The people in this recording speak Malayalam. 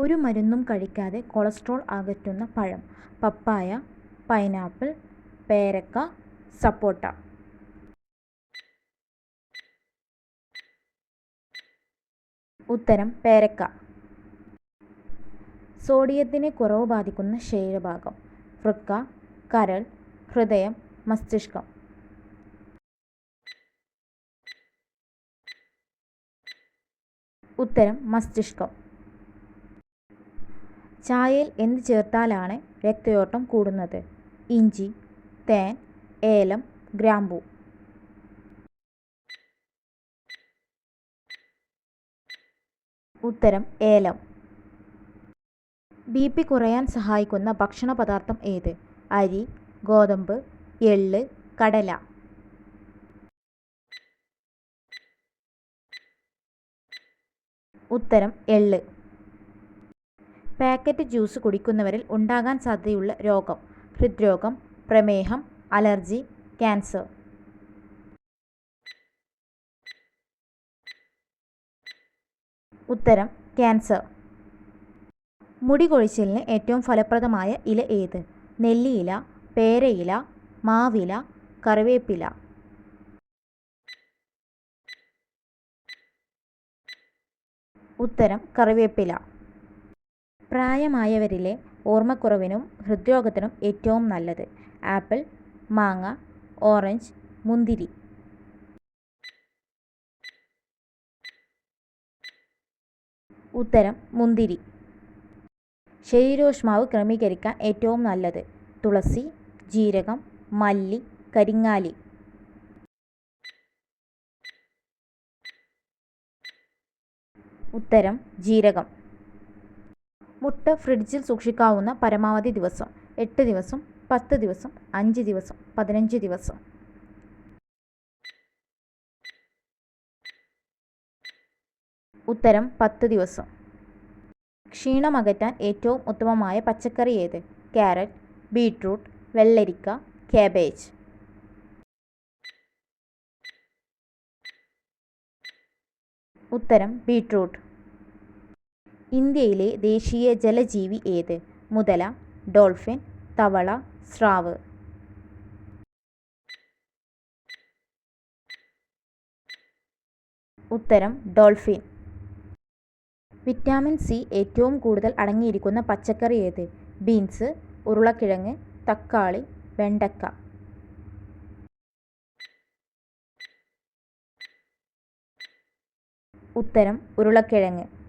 ഒരു മരുന്നും കഴിക്കാതെ കൊളസ്ട്രോൾ അകറ്റുന്ന പഴം പപ്പായ പൈനാപ്പിൾ പേരക്ക സപ്പോട്ട. ഉത്തരം പേരക്ക. സോഡിയത്തിനെ കുറവ് ബാധിക്കുന്ന ശരീരഭാഗം വൃക്ക കരൾ ഹൃദയം മസ്തിഷ്കം. ഉത്തരം മസ്തിഷ്കം. ചായയിൽ എന്ത് ചേർത്താലാണ് രക്തയോട്ടം കൂടുന്നത്? ഇഞ്ചി തേൻ ഏലം ഗ്രാമ്പൂ. ഉത്തരം ഏലം. ബി പി കുറയാൻ സഹായിക്കുന്ന ഭക്ഷണ പദാർത്ഥം ഏത്? അരി ഗോതമ്പ് എള്ള് കടല. ഉത്തരം എള്ള്. പാക്കറ്റ് ജ്യൂസ് കുടിക്കുന്നവരിൽ ഉണ്ടാകാൻ സാധ്യതയുള്ള രോഗം ഹൃദ്രോഗം പ്രമേഹം അലർജി ക്യാൻസർ. ഉത്തരം ക്യാൻസർ. മുടി കൊഴിച്ചിലിന് ഏറ്റവും ഫലപ്രദമായ ഇല ഏത്? നെല്ലിയില പേരയില മാവില കറിവേപ്പില. ഉത്തരം കറിവേപ്പില. പ്രായമായവരിലെ ഓർമ്മക്കുറവിനും ഹൃദ്രോഗത്തിനും ഏറ്റവും നല്ലത്. ആപ്പിൾ മാങ്ങ ഓറഞ്ച് മുന്തിരി. ഉത്തരം മുന്തിരി. ശരീരോഷ്മാവ് ക്രമീകരിക്കാൻ ഏറ്റവും നല്ലത് തുളസി ജീരകം മല്ലി കരിങ്ങാലി. ഉത്തരം ജീരകം. മുട്ട ഫ്രിഡ്ജിൽ സൂക്ഷിക്കാവുന്ന പരമാവധി ദിവസം എട്ട് ദിവസം പത്ത് ദിവസം അഞ്ച് ദിവസം പതിനഞ്ച് ദിവസം. ഉത്തരം പത്ത് ദിവസം. ക്ഷീണമകറ്റാൻ ഏറ്റവും ഉത്തമമായ പച്ചക്കറി ഏത്? ക്യാരറ്റ് ബീട്രൂട്ട് വെള്ളരിക്ക കാബേജ് ഉത്തരം ബീട്രൂട്ട്. ഇന്ത്യയിലെ ദേശീയ ജലജീവി ഏത്? മുതല ഡോൾഫിൻ തവള സ്രാവ്. ഉത്തരം ഡോൾഫിൻ. വിറ്റാമിൻ സി ഏറ്റവും കൂടുതൽ അടങ്ങിയിരിക്കുന്ന പച്ചക്കറി ഏത്? ബീൻസ് ഉരുളക്കിഴങ്ങ് തക്കാളി വെണ്ടക്ക ഉത്തരം ഉരുളക്കിഴങ്ങ്.